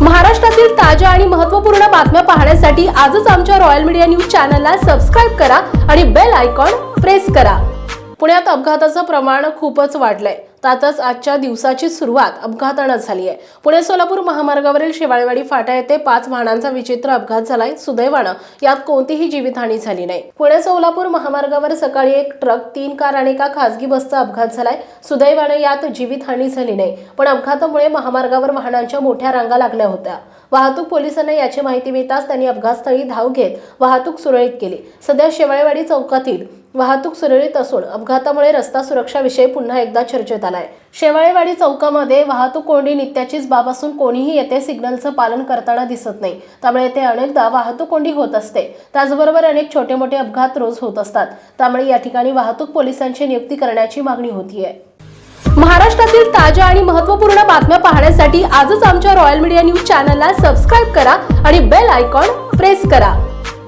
महाराष्ट्रातील ताज्या आणि महत्त्वपूर्ण बातम्या पाहण्यासाठी आजच आमच्या रॉयल मीडिया न्यूज चॅनलला सबस्क्राईब करा आणि बेल आयकॉन प्रेस करा. पुण्यात अपघाताचं प्रमाण खूपच वाढलंय. त्यातच आजच्या दिवसाची सुरुवात अपघातानं झाली आहे. पुणे सोलापूर महामार्गावरील शेवाळेवाडी फाटा येथे पाच वाहनांचा विचित्र अपघात झालाय. सुदैवानं यात कोणतीही जीवितहानी झाली नाही. पुणे सोलापूर महामार्गावर सकाळी एक ट्रक तीन कार आणि एका खासगी बसचा अपघात झालाय. सुदैवानं यात जीवितहानी झाली नाही. पण अपघातामुळे महामार्गावर वाहनांच्या मोठ्या रांगा लागल्या होत्या. वाहतूक पोलिसांना याची माहिती मिळताच त्यांनी अपघातस्थळी धाव घेत वाहतूक सुरळीत केली. सध्या शेवाळेवाडी चौकातील वाहतूक सुरळीत असून अपघातामुळे रस्ता सुरक्षाविषयी पुन्हा एकदा चर्चेत झालाय. शेवाळेवाडी चौकामध्ये वाहतूक कोंडी नित्याचीच बाब असून कोणीही येथे सिग्नलचं पालन करताना दिसत नाही. त्यामुळे येथे अनेकदा वाहतूक कोंडी होत असते. त्याचबरोबर अनेक छोटे मोठे अपघात रोज होत असतात. त्यामुळे या ठिकाणी वाहतूक पोलिसांची नियुक्ती करण्याची मागणी होतीये. महाराष्ट्रातील ताज्या आणि महत्त्वपूर्ण बातम्या पाहण्यासाठी आजच आमच्या रॉयल मीडिया न्यूज चॅनलला सबस्क्राईब करा आणि बेल आयकॉन प्रेस करा.